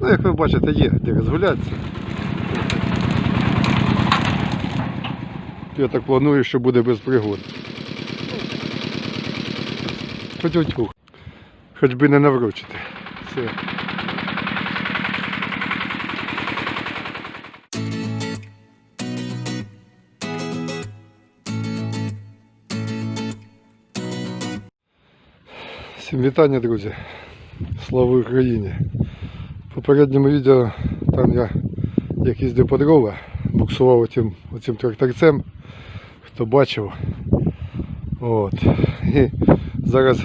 Ну, як ви бачите, є де розгулятися. Я так планую, що буде без пригод. Хоч утюг. Хоч би не наврочити. Все. Всім вітання, друзі. Слава Україні. Попередньому відео там я як їздив по дрова, буксував оцим, оцим тракторцем, хто бачив. От. І зараз,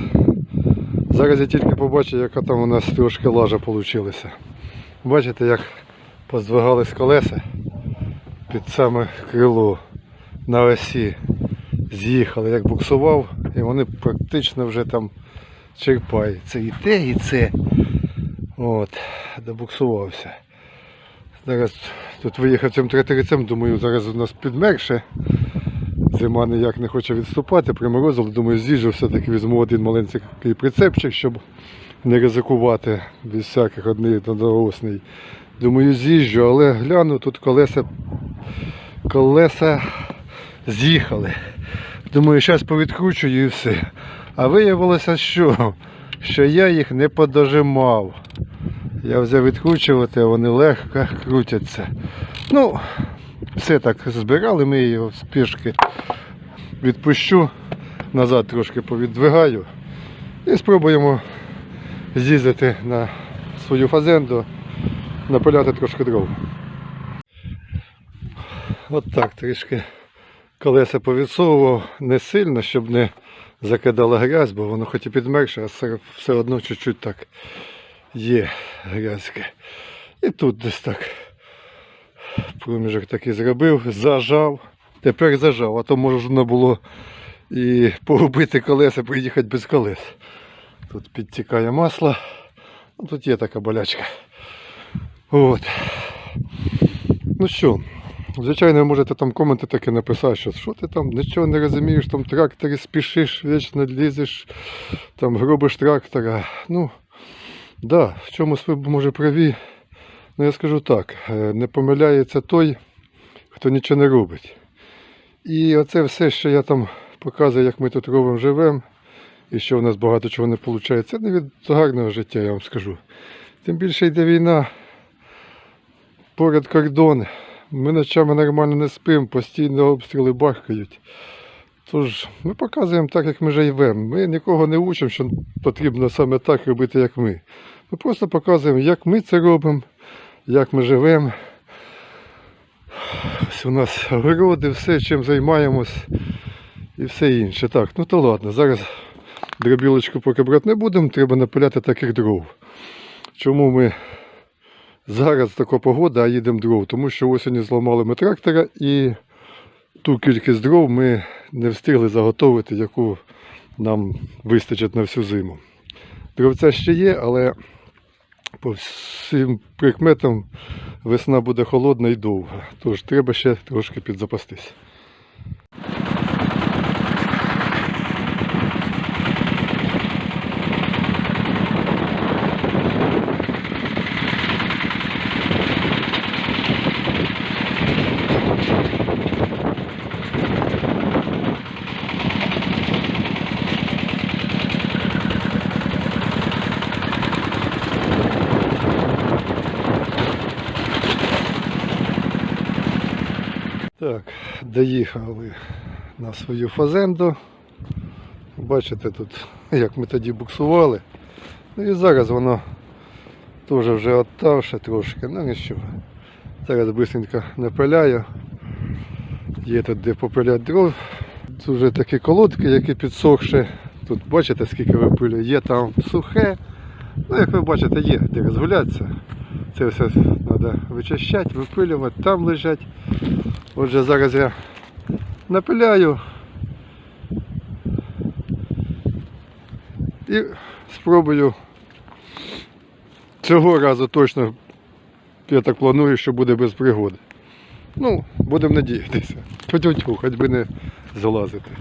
зараз я тільки побачив, яка там у нас трошки лажа вийшла. Бачите, як поздвигались колеса під саме крило на осі. З'їхали, як буксував, і вони практично вже там черпаються. І те, і це. От, добуксувався. Зараз тут виїхав цим тракторицем, думаю, зараз у нас підмерше. Зима ніяк не хоче відступати, приморозило, думаю, з'їжджу, все-таки візьму один маленький прицепчик, щоб не ризикувати без всяких одноосний. Думаю, з'їжджу, але гляну, тут колеса, колеса з'їхали. Думаю, зараз повідкручую і все. А виявилося, що? Що я їх не подожимав. Я взяв відкручувати, а вони легко крутяться. Ну, все так збирали, ми його з пішки відпущу, назад трошки повіддвигаю і спробуємо з'їздити на свою фазенду, напиляти трошки дров. От так трішки колеса повідсовував не сильно, щоб не закидала грязь, бо воно хоч і підмерше, а все, одно чуть-чуть так є грязьке. І тут десь так проміжок такий зробив, зажав. Тепер зажав, а то можна було і погубити колеса, приїхати без колес. Тут підтікає масло. Ну, Тут є така болячка. От. Ну що, Звичайно, ви можете там коменти такі написати, що що ти там нічого не розумієш, там тракторі спішиш, вічно лізеш, там гробиш трактора. Ну, да, в чомусь ви може праві. Ну я скажу так, е, не помиляється той, хто нічого не робить. І оце все, що я там показую, як ми тут робимо, живемо, і що в нас багато чого не виходить, це не від гарного життя, я вам скажу. Тим більше йде війна, поряд кордон. Ми ночами нормально не спимо, постійно обстріли бахкають. Тож ми показуємо так, як ми живемо. Ми нікого не учимо, що потрібно саме так робити, як ми. Ми просто показуємо, як ми це робимо, як ми живемо. Ось у нас огороди, все, чим займаємось і все інше. Так, ну то ладно, зараз дробілочку поки брати не будемо, треба напиляти таких дров. Чому ми Зараз така погода, а їдемо дров, тому що осені зламали ми трактора і ту кількість дров ми не встигли заготовити, яку нам вистачить на всю зиму. Дровця ще є, але по всім прикметам весна буде холодна і довга. Тож треба ще трошки підзапастись. Так, доїхали на свою фазенду. Бачите тут, як ми тоді буксували. Ну і зараз воно теж вже оттавше трошки, ну нічого. Зараз швидко напиляю. Є тут де попиляти дров. Тут вже такі колодки, які підсохші. Тут бачите скільки випилює, є там сухе. Ну як ви бачите, є де розгулятися. Це все треба вичищати, випилювати, там лежать. Отже, зараз я напиляю і спробую цього разу точно, я так планую, що буде без пригоди. Ну, будемо надіятися. Потютю, хоч би не залазити.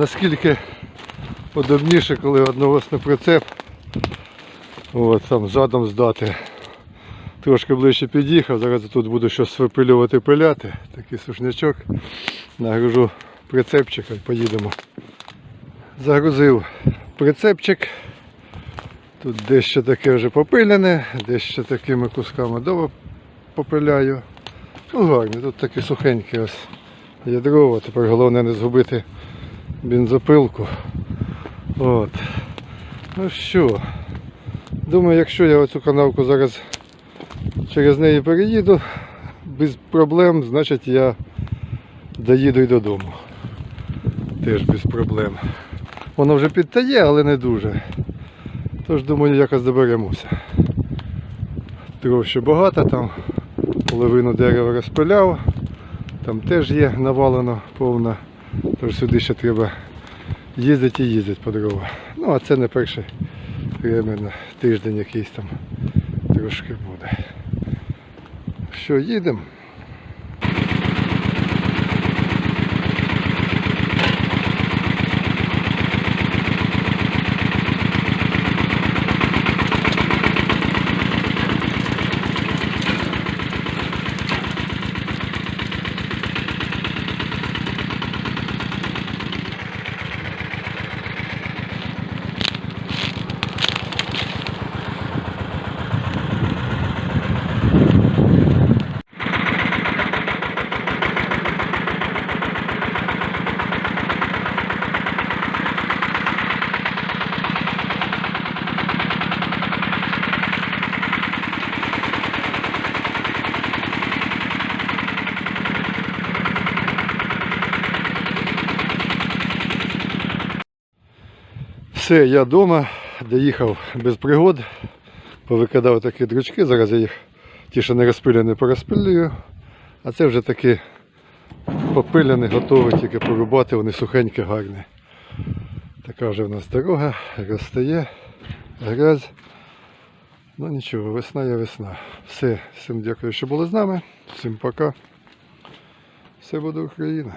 Наскільки удобніше, коли одновосний прицеп. От, там задом здати. Трошки ближче під'їхав, зараз тут буду щось випилювати пиляти. Такий сушнячок. Нагружу прицепчика і поїдемо. Загрузив прицепчик. Тут дещо таке вже попилене, дещо такими кусками дома попиляю. Ну гарно, тут такі сухенькі ось ядрово. Тепер головне не згубити бензопилку. От. Ну що, думаю, якщо я оцю канавку зараз через неї переїду без проблем, значить я доїду й додому. Теж без проблем. Воно вже підтає, але не дуже. Тож думаю, якось доберемося. Дров багато, там половину дерева розпиляв, там теж є навалено повно. Тож сюди ще треба їздити і їздити по дрова. Ну а це не перший примерно тиждень якийсь там трошки буде. Що, їдемо? Все, я вдома, доїхав без пригод, повикидав такі дрючки, зараз я їх ті, що не розпилені, порозпилюю, а це вже такі попиляні, готові тільки порубати, вони сухенькі, гарні. Така вже в нас дорога, розстає, грязь. Ну нічого, весна є весна. Все, всім дякую, що були з нами. Всім пока. Все буде Україна.